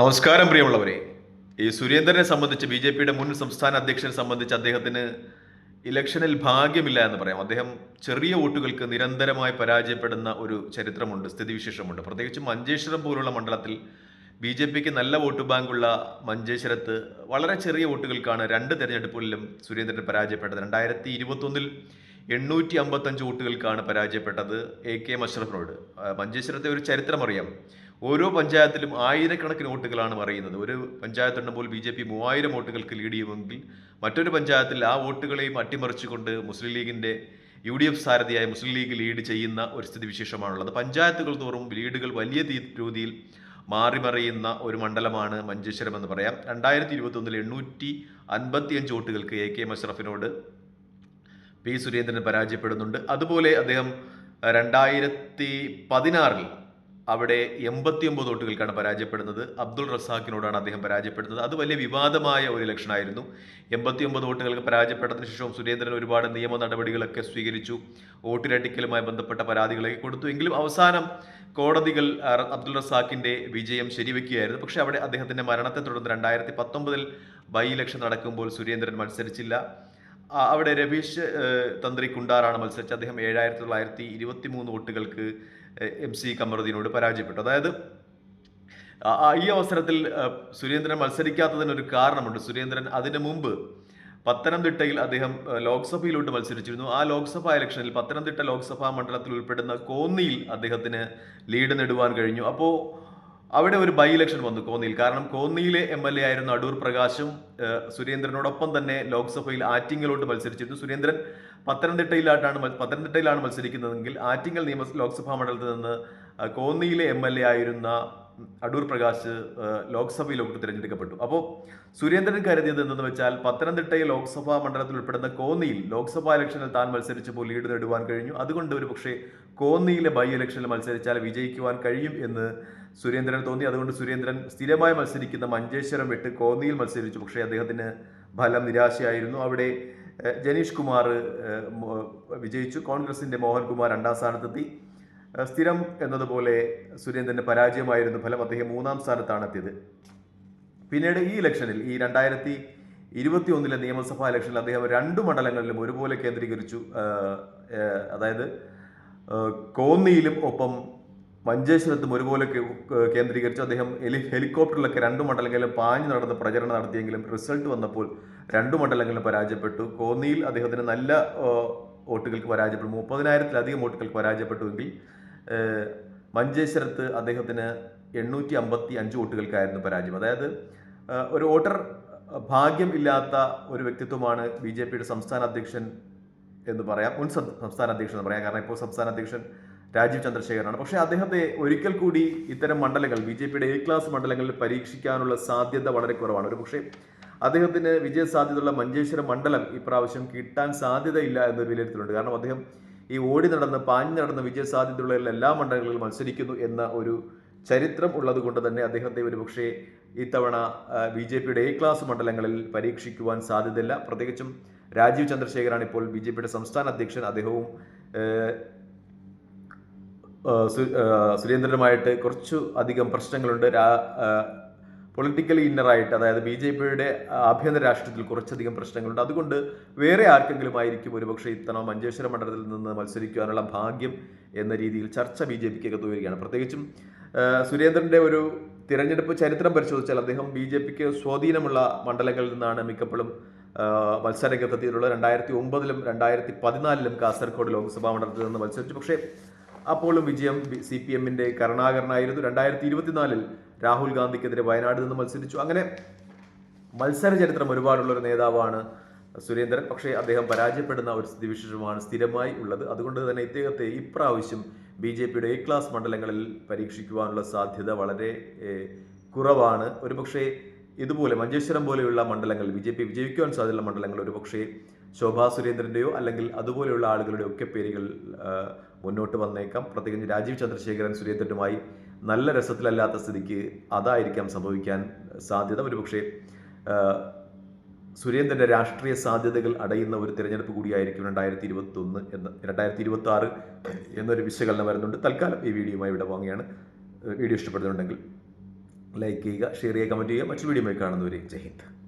നമസ്കാരം പ്രിയമുള്ളവരെ. ഈ സുരേന്ദ്രനെ സംബന്ധിച്ച് ബി ജെ പിയുടെ മുൻ സംസ്ഥാന അധ്യക്ഷനെ സംബന്ധിച്ച് അദ്ദേഹത്തിന് ഇലക്ഷനിൽ ഭാഗ്യമില്ല എന്ന് പറയാം. അദ്ദേഹം ചെറിയ വോട്ടുകൾക്ക് നിരന്തരമായി പരാജയപ്പെടുന്ന ഒരു ചരിത്രമുണ്ട് സ്ഥിതിവിശേഷമുണ്ട്. പ്രത്യേകിച്ച് മഞ്ചേശ്വരം പോലുള്ള മണ്ഡലത്തിൽ ബി ജെ പിക്ക് നല്ല വോട്ട് ബാങ്കുള്ള മഞ്ചേശ്വരത്ത് വളരെ ചെറിയ വോട്ടുകൾക്കാണ് രണ്ട് തെരഞ്ഞെടുപ്പുകളിലും സുരേന്ദ്രൻ പരാജയപ്പെട്ടത്. രണ്ടായിരത്തി ഇരുപത്തൊന്നിൽ എണ്ണൂറ്റി അമ്പത്തഞ്ച് വോട്ടുകൾക്കാണ് പരാജയപ്പെട്ടത് എ കെ മഷറഫിനോട്. മഞ്ചേശ്വരത്തെ ഒരു ചരിത്രം അറിയാം ഓരോ പഞ്ചായത്തിലും ആയിരക്കണക്കിന് വോട്ടുകളാണ് മറിയുന്നത്. ഒരു പഞ്ചായത്തുണ്ടുമ്പോൾ ബി ജെ പി മൂവായിരം വോട്ടുകൾക്ക് ലീഡ് ചെയ്യുമെങ്കിൽ മറ്റൊരു പഞ്ചായത്തിൽ ആ വോട്ടുകളെയും അട്ടിമറിച്ചുകൊണ്ട് മുസ്ലിം ലീഗിന്റെ യു ഡി എഫ് സാരഥിയായ മുസ്ലിം ലീഗ് ലീഡ് ചെയ്യുന്ന ഒരു സ്ഥിതിവിശേഷമാണുള്ളത്. പഞ്ചായത്തുകൾ തോറും ലീഡുകൾ വലിയ രീതിയിൽ മാറിമറിയുന്ന ഒരു മണ്ഡലമാണ് മഞ്ചേശ്വരം എന്ന് പറയാം. രണ്ടായിരത്തി ഇരുപത്തൊന്നിൽ എണ്ണൂറ്റി അൻപത്തിയഞ്ച് വോട്ടുകൾക്ക് എ കെ മഷറഫിനോട് പി സുരേന്ദ്രൻ പരാജയപ്പെടുന്നുണ്ട്. അതുപോലെ അദ്ദേഹം രണ്ടായിരത്തി പതിനാറിൽ അവിടെ എൺപത്തി ഒമ്പത് വോട്ടുകൾക്കാണ് പരാജയപ്പെടുന്നത്. അബ്ദുൾ റസാഖിനോടാണ് അദ്ദേഹം പരാജയപ്പെടുന്നത്. അത് വലിയ വിവാദമായ ഒരു ഇലക്ഷനായിരുന്നു. എൺപത്തിയൊമ്പത് വോട്ടുകൾക്ക് പരാജയപ്പെട്ടതിന് ശേഷവും സുരേന്ദ്രൻ ഒരുപാട് നിയമ നടപടികളൊക്കെ സ്വീകരിച്ചു. വോട്ടിരട്ടിക്കലുമായി ബന്ധപ്പെട്ട പരാതികളൊക്കെ കൊടുത്തു. എങ്കിലും അവസാനം കോടതികൾ അബ്ദുൾ റസാഖിന്റെ വിജയം ശരിവെക്കുകയായിരുന്നു. പക്ഷേ അവിടെ അദ്ദേഹത്തിന്റെ മരണത്തെ തുടർന്ന് രണ്ടായിരത്തി പത്തൊമ്പതിൽ ബൈ ഇലക്ഷൻ നടക്കുമ്പോൾ സുരേന്ദ്രൻ മത്സരിച്ചില്ല. അവിടെ രമേശ് തന്ത്രി കുണ്ടാറാണ് മത്സരിച്ച് അദ്ദേഹം ഏഴായിരത്തി തൊള്ളായിരത്തി ഇരുപത്തി മൂന്ന് വോട്ടുകൾക്ക് എം സി കമറുദ്ദീനോട് പരാജയപ്പെട്ടു. അതായത് ഈ അവസരത്തിൽ സുരേന്ദ്രൻ മത്സരിക്കാത്തതിനൊരു കാരണമുണ്ട്. സുരേന്ദ്രൻ അതിനു മുമ്പ് പത്തനംതിട്ടയിൽ അദ്ദേഹം ലോക്സഭയിലോട്ട് മത്സരിച്ചിരുന്നു. ആ ലോക്സഭാ ഇലക്ഷനിൽ പത്തനംതിട്ട ലോക്സഭാ മണ്ഡലത്തിൽ ഉൾപ്പെടുന്ന കോന്നിയിൽ അദ്ദേഹത്തിന് ലീഡ് നേടുവാൻ കഴിഞ്ഞു. അപ്പോൾ അവിടെ ഒരു ബൈ ഇലക്ഷൻ വന്നു കോന്നിയിൽ. കാരണം കോന്നിയിലെ എം എൽ എ ആയിരുന്ന അടൂർ പ്രകാശും സുരേന്ദ്രനോടൊപ്പം തന്നെ ലോക്സഭയിൽ ആറ്റിങ്ങലോട്ട് മത്സരിച്ചിരുന്നു. സുരേന്ദ്രൻ പത്തനംതിട്ടയിലായിട്ടാണ് പത്തനംതിട്ടയിലാണ് മത്സരിക്കുന്നതെങ്കിൽ ആറ്റിങ്ങൽ നിയമ ലോക്സഭാ മണ്ഡലത്തിൽ നിന്ന് കോന്നിയിലെ എം എൽ എ ആയിരുന്ന അടൂർ പ്രകാശ് ലോക്സഭയിലോട്ട് തിരഞ്ഞെടുക്കപ്പെട്ടു. അപ്പോൾ സുരേന്ദ്രൻ കരുതിയത് എന്തെന്ന് വെച്ചാൽ പത്തനംതിട്ടയിൽ ലോക്സഭാ മണ്ഡലത്തിൽ ഉൾപ്പെടുന്ന കോന്നിയിൽ ലോക്സഭാ ഇലക്ഷനിൽ താൻ മത്സരിച്ചപ്പോൾ ലീഡ് നേടുവാൻ കഴിഞ്ഞു. അതുകൊണ്ട് ഒരു പക്ഷേ കോന്നിയിലെ ബൈ ഇലക്ഷനിൽ മത്സരിച്ചാൽ വിജയിക്കുവാൻ കഴിയും എന്ന് സുരേന്ദ്രൻ തോന്നി. അതുകൊണ്ട് സുരേന്ദ്രൻ സ്ഥിരമായി മത്സരിക്കുന്ന മഞ്ചേശ്വരം വിട്ട് കോന്നിയിൽ മത്സരിച്ചു. പക്ഷേ അദ്ദേഹത്തിന് ഫലം നിരാശയായിരുന്നു. അവിടെ ജനീഷ് കുമാർ വിജയിച്ചു. കോൺഗ്രസിന്റെ മോഹൻകുമാർ രണ്ടാം സ്ഥാനത്തെത്തി. സ്ഥിരം എന്നതുപോലെ സുരേന്ദ്രന്റെ പരാജയമായിരുന്നു ഫലം അദ്ദേഹം മൂന്നാം സ്ഥാനത്താണ് എത്തിയത്. പിന്നീട് ഈ ഇലക്ഷനിൽ ഈ രണ്ടായിരത്തി ഇരുപത്തി ഒന്നിലെ നിയമസഭാ ഇലക്ഷനിൽ അദ്ദേഹം രണ്ട് മണ്ഡലങ്ങളിലും ഒരുപോലെ കേന്ദ്രീകരിച്ചു. അതായത് കോന്നിയിലും ഒപ്പം മഞ്ചേശ്വരത്തും ഒരുപോലെ കേന്ദ്രീകരിച്ചു. അദ്ദേഹം ഹെലി ഹെലികോപ്റ്ററിലൊക്കെ രണ്ട് മണ്ഡലങ്ങളിലും പാഞ്ഞു നടന്ന് പ്രചരണം നടത്തിയെങ്കിലും റിസൾട്ട് വന്നപ്പോൾ രണ്ട് മണ്ഡലങ്ങളിലും പരാജയപ്പെട്ടു. കോന്നിയിൽ അദ്ദേഹത്തിന് നല്ല വോട്ടുകൾക്ക് പരാജയപ്പെട്ടു. മുപ്പതിനായിരത്തിലധികം വോട്ടുകൾക്ക് പരാജയപ്പെട്ടുവെങ്കിൽ മഞ്ചേശ്വരത്ത് അദ്ദേഹത്തിന് എണ്ണൂറ്റി അമ്പത്തി അഞ്ച് വോട്ടുകൾക്കായിരുന്നു പരാജയം. അതായത് ഒരു വോട്ടർ ഭാഗ്യം ഇല്ലാത്ത ഒരു വ്യക്തിത്വമാണ് ബി ജെ പിയുടെ സംസ്ഥാന അധ്യക്ഷൻ എന്ന് പറയാം. മുൻ സംസ്ഥാന അധ്യക്ഷൻ എന്ന് പറയാം. കാരണം ഇപ്പോൾ സംസ്ഥാന അധ്യക്ഷൻ രാജീവ് ചന്ദ്രശേഖരനാണ്. പക്ഷേ അദ്ദേഹത്തെ ഒരിക്കൽ കൂടി ഇത്തരം മണ്ഡലങ്ങൾ ബി ജെ പിയുടെ എ ക്ലാസ് മണ്ഡലങ്ങളിൽ പരീക്ഷിക്കാനുള്ള സാധ്യത വളരെ കുറവാണ്. ഒരു പക്ഷേ അദ്ദേഹത്തിന് വിജയ സാധ്യതയുള്ള മഞ്ചേശ്വരം മണ്ഡലം ഇപ്രാവശ്യം കിട്ടാൻ സാധ്യതയില്ല എന്നൊരു വിലയിരുത്തലുണ്ട്. കാരണം അദ്ദേഹം ഈ ഓടി നടന്ന് പാഞ്ഞു നടന്ന് വിജയസാധ്യതയുള്ള എല്ലാ മണ്ഡലങ്ങളിലും മത്സരിക്കുന്നു എന്ന ഒരു ചരിത്രം ഉള്ളത് കൊണ്ട് തന്നെ അദ്ദേഹത്തെ ഒരുപക്ഷെ ഇത്തവണ ബി ജെ പിയുടെ എ ക്ലാസ് മണ്ഡലങ്ങളിൽ പരീക്ഷിക്കുവാൻ സാധ്യതയില്ല. പ്രത്യേകിച്ചും രാജീവ് ചന്ദ്രശേഖരാണ് ഇപ്പോൾ ബി ജെ പിയുടെ സംസ്ഥാന അധ്യക്ഷൻ. അദ്ദേഹവും സുരേന്ദ്രനുമായിട്ട് കുറച്ചു അധികം പ്രശ്നങ്ങളുണ്ട്. പൊളിറ്റിക്കലി ഇന്നറായിട്ട് അതായത് ബി ജെ പിയുടെ ആഭ്യന്തര രാഷ്ട്രീയത്തിൽ കുറച്ചധികം പ്രശ്നങ്ങളുണ്ട്. അതുകൊണ്ട് വേറെ ആർക്കെങ്കിലും ആയിരിക്കും ഒരുപക്ഷെ ഇത്തവണ മഞ്ചേശ്വരം മണ്ഡലത്തിൽ നിന്ന് മത്സരിക്കുവാനുള്ള ഭാഗ്യം എന്ന രീതിയിൽ ചർച്ച ബി ജെ പിക്ക് വരികയാണ്. പ്രത്യേകിച്ചും സുരേന്ദ്രന്റെ ഒരു തിരഞ്ഞെടുപ്പ് ചരിത്രം പരിശോധിച്ചാൽ അദ്ദേഹം ബി ജെ പിക്ക് സ്വാധീനമുള്ള മണ്ഡലങ്ങളിൽ നിന്നാണ് മിക്കപ്പോഴും മത്സരരംഗത്തെത്തിയിട്ടുള്ളത് രണ്ടായിരത്തി ഒമ്പതിലും രണ്ടായിരത്തി പതിനാലിലും കാസർഗോഡ് ലോക്സഭാ മണ്ഡലത്തിൽ നിന്ന് മത്സരിച്ചു. പക്ഷേ അപ്പോഴും വിജയം സി പി എമ്മിന്റെ കരുണാകരനായിരുന്നു. രണ്ടായിരത്തി ഇരുപത്തിനാലിൽ രാഹുൽ ഗാന്ധിക്കെതിരെ വയനാട് നിന്ന് മത്സരിച്ചു. അങ്ങനെ മത്സര ചരിത്രം ഒരുപാടുള്ള ഒരു നേതാവാണ് സുരേന്ദ്രൻ. പക്ഷേ അദ്ദേഹം പരാജയപ്പെടുന്ന ഒരു സ്ഥിതിവിശേഷമാണ് സ്ഥിരമായി ഉള്ളത്. അതുകൊണ്ട് തന്നെ ഇദ്ദേഹത്തെ ഇപ്രാവശ്യം ബി ജെ പിയുടെ എ ക്ലാസ് മണ്ഡലങ്ങളിൽ പരീക്ഷിക്കുവാനുള്ള സാധ്യത വളരെ കുറവാണ്. ഒരുപക്ഷേ ഇതുപോലെ മഞ്ചേശ്വരം പോലെയുള്ള മണ്ഡലങ്ങൾ ബി ജെ പി വിജയിക്കുവാൻ സാധ്യതയുള്ള മണ്ഡലങ്ങൾ ഒരുപക്ഷേ ശോഭാ സുരേന്ദ്രന്റെയോ അല്ലെങ്കിൽ അതുപോലെയുള്ള ആളുകളുടെ ഒക്കെ പേരുകൾ മുന്നോട്ട് വന്നേക്കാം. പ്രത്യേകിച്ച് രാജീവ് ചന്ദ്രശേഖരൻ സുരേന്ദ്രനുമായി നല്ല രസത്തിലല്ലാത്ത സ്ഥിതിക്ക് അതായിരിക്കാം സംഭവിക്കാൻ സാധ്യത. ഒരുപക്ഷെ സുരേന്ദ്രന്റെ രാഷ്ട്രീയ സാധ്യതകൾ അടയുന്ന ഒരു തിരഞ്ഞെടുപ്പ് കൂടിയായിരിക്കും രണ്ടായിരത്തി ഇരുപത്തി ഒന്ന് എന്ന് രണ്ടായിരത്തി ഇരുപത്തി ആറ് എന്നൊരു വിശകലനം വരുന്നുണ്ട്. തൽക്കാലം ഈ വീഡിയോയുമായി ഇവിടെ വാങ്ങിയാണ് വീഡിയോ ഇഷ്ടപ്പെടുന്നുണ്ടെങ്കിൽ ലൈക്ക് ചെയ്യുക ഷെയർ ചെയ്യുക കമന്റ് ചെയ്യുക. മറ്റൊരു വീഡിയോ കാണുന്നവരെ ജയ് ഹിന്ദ്.